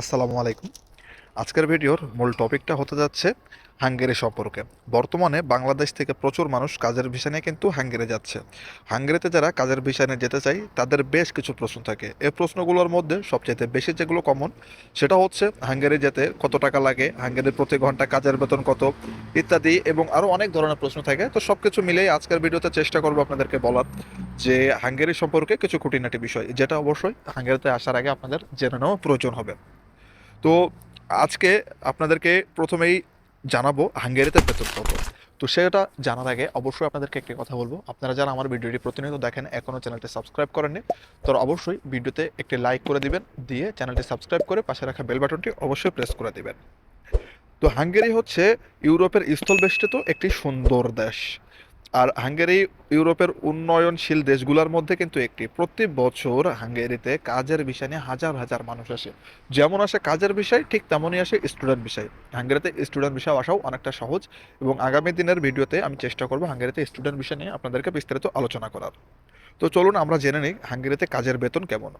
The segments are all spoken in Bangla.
আসসালামু আলাইকুম। আজকের ভিডিওর মূল টপিকটা হতে যাচ্ছে হাঙ্গেরি সম্পর্কে। বর্তমানে বাংলাদেশ থেকে প্রচুর মানুষ কাজের ভিসা নিয়ে কিন্তু হাঙ্গেরি যাচ্ছে। হাঙ্গেরিতে যারা কাজের ভিসা নিয়ে যেতে চায়, তাদের বেশ কিছু প্রশ্ন থাকে। এই প্রশ্নগুলোর মধ্যে সবচেয়ে বেশি যেগুলো কমন সেটা হচ্ছে হাঙ্গেরি যেতে কত টাকা লাগে, হাঙ্গেরির প্রতি ঘণ্টা কাজের বেতন কত, ইত্যাদি এবং আরও অনেক ধরনের প্রশ্ন থাকে। তো সব কিছু মিলেই আজকের ভিডিওতে চেষ্টা করব আপনাদেরকে বলার যে হাঙ্গেরি সম্পর্কে কিছু খুঁটিনাটি বিষয়, যেটা অবশ্যই হাঙ্গেরিতে আসার আগে আপনাদের জেনে নেওয়া প্রয়োজন হবে। তো আজকে আপনাদেরকে প্রথমেই জানাব হাঙ্গেরিতে বেতন কত তো সেটা জানার আগে অবশ্যই আপনাদেরকে একটি কথা বলব। আপনারা যারা আমার ভিডিওটি প্রতিনিয়ত দেখেন এখনও চ্যানেলটি সাবস্ক্রাইব করেননি তো অবশ্যই ভিডিওতে একটি লাইক করে দিবেন, দিয়ে চ্যানেলটি সাবস্ক্রাইব করে পাশে রাখা বেল বাটনটি অবশ্যই প্রেস করে দিবেন। তো হাঙ্গেরি হচ্ছে ইউরোপের স্থলবেষ্টিত একটি সুন্দর দেশ। আর হাঙ্গেরি ইউরোপের উন্নয়নশীল দেশগুলোর মধ্যে কিন্তু একটি। প্রতি বছর হাঙ্গেরিতে কাজের বিষয় নিয়ে হাজার হাজার মানুষ আসে। যেমন আসে কাজের বিষয়, ঠিক তেমনই আসে স্টুডেন্ট বিষয়। হাঙ্গেরিতে স্টুডেন্ট বিষয় আসাও অনেকটা সহজ এবং আগামী দিনের ভিডিওতে আমি চেষ্টা করব হাঙ্গেরিতে স্টুডেন্ট বিষয় নিয়ে আপনাদেরকে বিস্তারিত আলোচনা করার। তো চলুন আমরা জেনে নিই হাঙ্গেরিতে কাজের বেতন কেমন।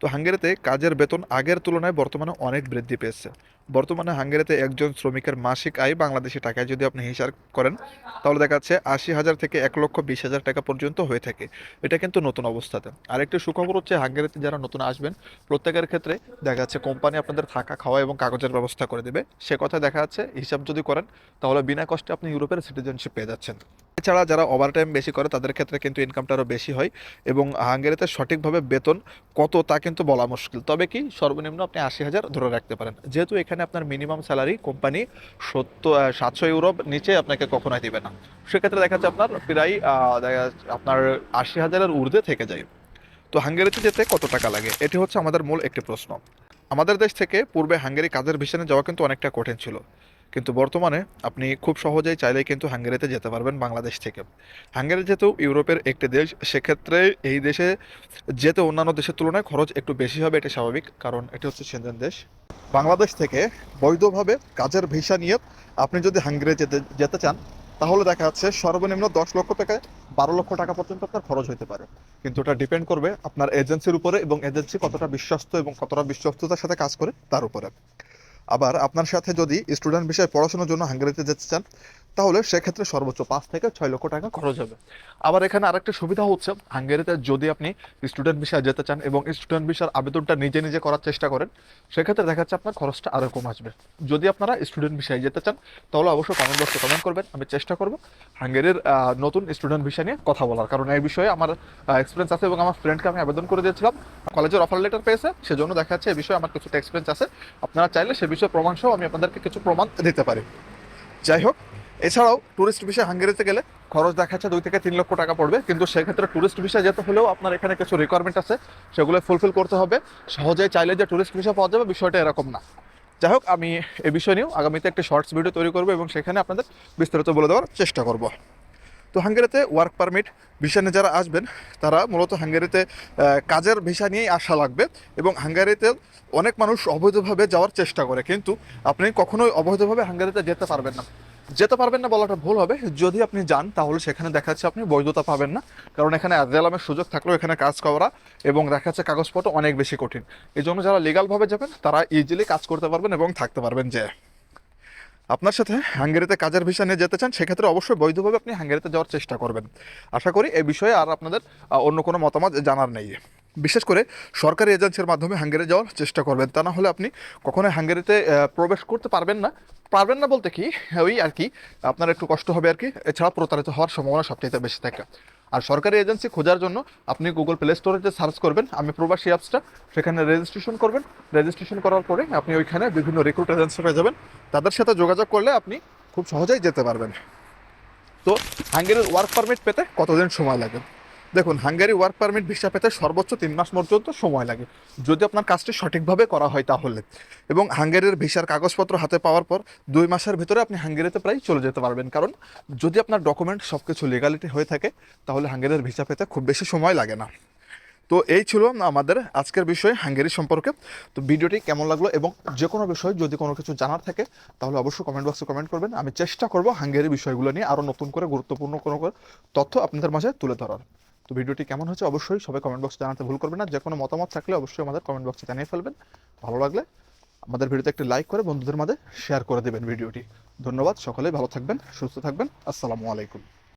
তো হাঙ্গেরিতে কাজের বেতন আগের তুলনায় বর্তমানে অনেক বৃদ্ধি পেয়েছে। বর্তমানে হাঙ্গেরিতে একজন শ্রমিকের মাসিক আয় বাংলাদেশি টাকায় যদি আপনি হিসাব করেন, তাহলে দেখা যাচ্ছে আশি হাজার থেকে এক লক্ষ বিশ হাজার টাকা পর্যন্ত হয়ে থাকে। এটা কিন্তু নতুন অবস্থাতে। আরেকটি সুখবর হচ্ছে হাঙ্গেরিতে যারা নতুন আসবেন, প্রত্যেকের ক্ষেত্রে দেখা যাচ্ছে কোম্পানি আপনাদের থাকা, খাওয়া এবং কাগজের ব্যবস্থা করে দেবে। সে কথা দেখা যাচ্ছে হিসাব যদি করেন, তাহলে বিনা কষ্টে আপনি ইউরোপের সিটিজেনশিপ পেয়ে যাচ্ছেন। এছাড়া যারা ওভার টাইম বেশি করে, তাদের ক্ষেত্রে কিন্তু ইনকামটা আরও বেশি হয় এবং হাঙ্গেরিতে সঠিকভাবে বেতন কত তা কিন্তু বলা মুশকিল। তবে কি সর্বনিম্ন আপনি আশি হাজার ধরে রাখতে পারেন। যেহেতু এখানে আপনার মিনিমাম স্যালারি কোম্পানি সত্তর সাতশো ইউরোপ নিচে আপনাকে কখনোই দিবে না। সেক্ষেত্রে দেখা যাচ্ছে আপনার প্রায় আপনার আশি হাজারের ঊর্ধ্বে থেকে যায়। তো হাঙ্গেরিতে যেতে কত টাকা লাগে? এটি হচ্ছে আমাদের মূল একটি প্রশ্ন। আমাদের দেশ থেকে পূর্বে হাঙ্গেরি কাজের ভিশনে যাওয়া কিন্তু অনেকটা কঠিন ছিল। কিন্তু বর্তমানে আপনি খুব সহজেই চাইলেই কিন্তু হাঙ্গেরিতে যেতে পারবেন বাংলাদেশ থেকে। হাঙ্গেরি যেহেতু ইউরোপের একটি দেশ, সেক্ষেত্রে এই দেশে যেতে অন্যান্য দেশের তুলনায় খরচ একটু বেশি হবে, এটা স্বাভাবিক, কারণ এটি হচ্ছে সেনজেন দেশ। বাংলাদেশ থেকে বৈধভাবে কাজের ভিসা নিয়ে আপনি যদি হাঙ্গেরি যেতে যেতে চান, তাহলে দেখা যাচ্ছে সর্বনিম্ন দশ লক্ষ থেকে বারো লক্ষ টাকা পর্যন্ত আপনার খরচ হতে পারে। কিন্তু ওটা ডিপেন্ড করবে আপনার এজেন্সির উপরে এবং এজেন্সি কতটা বিশ্বস্ত এবং কতটা বিশ্বস্ততার সাথে কাজ করে তার উপরে। আবার আপনার সাথে যদি স্টুডেন্ট বিষয়ে পড়াশোনার জন্য হাঙ্গেরিতে যেতে চান তাহলে সেক্ষেত্রে সর্বোচ্চ পাঁচ থেকে ছয় লক্ষ টাকা খরচ হবে। আবার এখানে আরেকটা সুবিধা হচ্ছে হাঙ্গেরিতে যদি আপনি স্টুডেন্ট বিষয়ে যেতে চান এবং স্টুডেন্ট বিষয়ের আবেদনটা নিজে নিজে করার চেষ্টা করেন সেক্ষেত্রে দেখা যাচ্ছে আপনার খরচটা আরও কম আসবে। যদি আপনারা স্টুডেন্ট বিষয়ে যেতে চান তাহলে অবশ্যই কমেন্ট বক্সে কমেন্ট করবেন আমি চেষ্টা করব হাঙ্গেরির নতুন স্টুডেন্ট বিষয় নিয়ে কথা বলার। কারণ এই বিষয়ে আমার এক্সপিরিয়েন্স আছে এবং আমার ফ্রেন্ডকে আমি আবেদন করে দিয়েছিলাম। কলেজের অফার লেটার পেয়েছে সেজন্য দেখা যাচ্ছে এই বিষয়ে আমার কিছুটা এক্সপিরিয়েন্স আছে। আপনারা চাইলে সে বিষয়ে প্রমাণ সহ আমি আপনাদেরকে কিছু প্রমাণ দিতে পারি। যাই হোক এছাড়াও টুরিস্ট ভিসা হাঙ্গেরিতে গেলে খরচ দেখা যাচ্ছে দুই থেকে তিন লক্ষ টাকা পড়বে। কিন্তু সেক্ষেত্রে টুরিস্ট ভিসা যেতে হলেও আপনার এখানে কিছু রিকোয়ারমেন্ট আছে, সেগুলো ফুলফিল করতে হবে। সহজেই চাইলে যে টুরিস্ট ভিসা পাওয়া যাবে, বিষয়টা এরকম না। যাই হোক, আমি এই বিষয় নিয়েও আগামীতে একটি শর্টস ভিডিও তৈরি করব এবং সেখানে আপনাদের বিস্তারিত বলে দেওয়ার চেষ্টা করব। তো হাঙ্গেরিতে ওয়ার্ক পারমিট ভিসা নিয়ে যারা আসবেন, তারা মূলত হাঙ্গেরিতে কাজের ভিসা নিয়েই আসা লাগবে এবং হাঙ্গেরিতে অনেক মানুষ অবৈধভাবে যাওয়ার চেষ্টা করে। কিন্তু আপনি কখনোই অবৈধভাবে হাঙ্গেরিতে যেতে পারবেন না। যেতে পারবেন না বলাটা ভুল হবে। যদি আপনি যান, তাহলে সেখানে দেখা যাচ্ছে আপনি বৈধতা পাবেন না। কারণ এখানে অ্যাজেলামের সুযোগ থাকলেও এখানে কাজ করা এবং দেখা যাচ্ছে কাগজপত্র অনেক বেশি কঠিন। এই জন্য যারা লিগালভাবে যাবেন, তারা ইজিলি কাজ করতে পারবেন এবং থাকতে পারবেন যে। আপনার সাথে হাঙ্গেরিতে কাজের ভিসা নিয়ে যেতে চান, সেক্ষেত্রে অবশ্যই বৈধভাবে আপনি হাঙ্গেরিতে যাওয়ার চেষ্টা করবেন। আশা করি এই বিষয়ে আর আপনাদের অন্য কোনো মতামত জানার নেই। বিশেষ করে সরকারি এজেন্সির মাধ্যমে হাঙ্গেরি যাওয়ার চেষ্টা করবেন। তা না হলে আপনি কখনোই হাঙ্গেরিতে প্রবেশ করতে পারবেন না। পারবেন না বলতে কি, ওই আর কি, আপনার একটু কষ্ট হবে আর কি। এছাড়া প্রতারিত হওয়ার সম্ভাবনা সবচেয়ে বেশি থাকে। আর সরকারি এজেন্সি খোঁজার জন্য আপনি গুগল প্লে স্টোরে যে সার্চ করবেন, আমি প্রবাসী অ্যাপসটা সেখানে রেজিস্ট্রেশন করবেন। রেজিস্ট্রেশন করার পরে আপনি ওইখানে বিভিন্ন রিক্রুট এজেন্সি পেয়ে যাবেন। তাদের সাথে যোগাযোগ করলে আপনি খুব সহজেই যেতে পারবেন। তো হাঙ্গেরির ওয়ার্ক পারমিট পেতে কতদিন সময় লাগে? দেখুন, হাঙ্গেরি ওয়ার্ক পারমিট ভিসা পেতে সর্বোচ্চ তিন মাস পর্যন্ত সময় লাগে। যদি আপনার কাজটি সঠিকভাবে করা হয় তাহলে। এবং হাঙ্গেরির ভিসার কাগজপত্র হাতে পাওয়ার পর দুই মাসের ভিতরে আপনি হাঙ্গেরিতে প্রায় চলে যেতে পারবেন। কারণ যদি আপনার ডকুমেন্ট সব কিছু লিগালিটি হয়ে থাকে, তাহলে হাঙ্গেরির ভিসা পেতে খুব বেশি সময় লাগে না। তো এই ছিল আমাদের আজকের বিষয় হাঙ্গেরি সম্পর্কে। তো ভিডিওটি কেমন লাগল এবং যে কোনো বিষয় যদি কোনো কিছু জানার থাকে, তাহলে অবশ্যই কমেন্ট বক্সে কমেন্ট করবেন। আমি চেষ্টা করব হাঙ্গেরি বিষয়গুলো নিয়ে আরও নতুন করে, গুরুত্বপূর্ণ কোনো তথ্য আপনাদের মাঝে তুলে ধরার। তো ভিডিওটি কেমন হয়েছে অবশ্যই সবাই কমেন্ট বক্সে জানাতে ভুল করবেন না। যে কোনো মতামত থাকলে অবশ্যই আমাদের কমেন্ট বক্সে জানিয়ে ফেলবেন। ভালো লাগলে আমাদের ভিডিওতে একটি লাইক করে বন্ধুদের মাঝে শেয়ার করে দেবেন ভিডিওটি। ধন্যবাদ, সকলেই ভালো থাকবেন, সুস্থ থাকবেন। আসসালামু আলাইকুম।